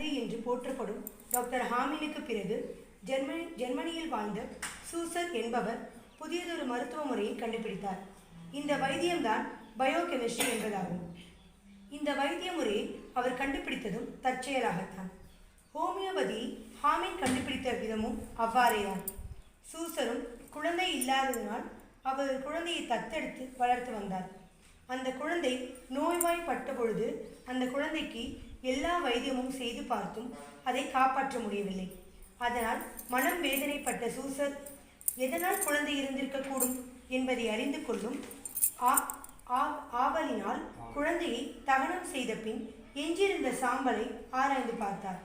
தந்தை என்று போற்றப்படும் டாக்டர் ஹாமினுக்கு பிறகு ஜெர்மனி ஜெர்மனியில் வாழ்ந்த சூசர் என்பவர் புதியதொரு மருத்துவ முறையை கண்டுபிடித்தார். இந்த வைத்தியம்தான் பயோகெமிஸ்ட்ரி என்பதாகும். இந்த வைத்திய முறையை அவர் கண்டுபிடித்ததும் தற்செயலாகத்தான். ஹோமியோபதி ஹாமின் கண்டுபிடித்த விதமும் அவ்வாறேதான். சூசரும் குழந்தை இல்லாததினால் அவர் குழந்தையை தத்தெடுத்து வளர்த்து வந்தார். அந்த குழந்தை நோய்வாய்ப்பட்ட பொழுது அந்த குழந்தைக்கு எல்லா வைத்தியமும் செய்து பார்த்தும் அதை காப்பாற்ற முடியவில்லை. அதனால் மனம் வேதனைப்பட்ட சூசர் எதனால் குழந்தை இருந்திருக்கக்கூடும்? என்பதை அறிந்து கொள்ளும் ஆ- ஆவலினால் குழந்தையை தகனம் செய்த பின் எஞ்சியிருந்த சாம்பலை ஆராய்ந்து பார்த்தார்.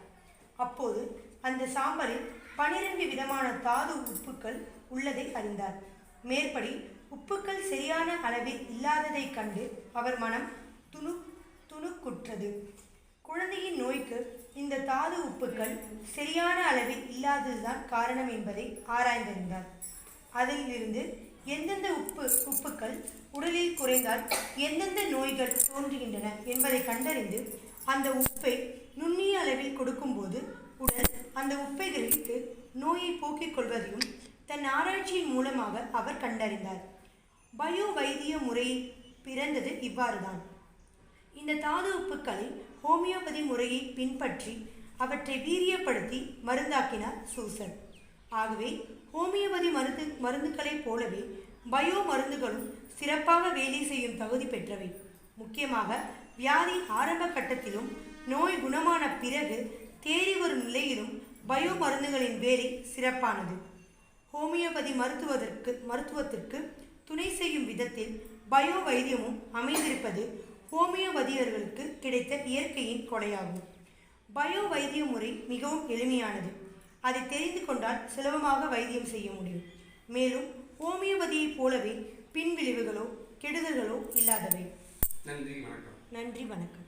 அப்போது அந்த சாம்பலில் பனிரெண்டு விதமான தாது உப்புக்கள் உள்ளதை அறிந்தார். மேற்படி உப்புக்கள் சரியான அளவில் இல்லாததைக் கண்டு அவர் மனம் துணு துணுக்குற்றது. குழந்தையின் நோய்க்கு இந்த தாது உப்புக்கள் சரியான அளவில் இல்லாததுதான் காரணம் என்பதை ஆராய்ந்தறிந்தார் அதிலிருந்து எந்தெந்த உப்பு உப்புக்கள் உடலில் குறைந்தால் எந்தெந்த நோய்கள் தோன்றுகின்றன என்பதை கண்டறிந்து அந்த உப்பை நுண்ணிய அளவில் கொடுக்கும்போது உடல் அந்த உப்பை கிரகித்து நோயை போக்கிக் கொள்வதையும் தன் ஆராய்ச்சியின் மூலமாக அவர் கண்டறிந்தார். பயோ வைத்திய முறை பிறந்தது இவ்வாறுதான். இந்த தாது உப்புக்களை ஹோமியோபதி முறையை பின்பற்றி அவற்றை வீரியப்படுத்தி மருந்தாக்கினார் சூசன். ஆகவே ஹோமியோபதி மருந்து மருந்துகளைப் போலவே பயோ மருந்துகளும் சிறப்பாக வேலை செய்யும் தகுதி பெற்றவை. முக்கியமாக வியாதி ஆரம்ப கட்டத்திலும் நோய் குணமான பிறகு தேறி வரும் நிலையிலும் பயோ மருந்துகளின் வேலை சிறப்பானது. ஹோமியோபதி மருத்துவதற்கு மருத்துவத்திற்கு துணை செய்யும் விதத்தில் பயோ வைத்தியமும் அமைந்திருப்பது ஹோமியோபதியர்களுக்கு கிடைத்த இயற்கையின் கொடையாகும் பயோ வைத்திய முறை மிகவும் எளிமையானது. அதை தெரிந்து கொண்டால் சுலபமாக வைத்தியம் செய்ய முடியும். மேலும் ஹோமியோபதியைப் போலவே பின்விளைவுகளோ கெடுதல்களோ இல்லாதவை. நன்றி வணக்கம். நன்றி வணக்கம்.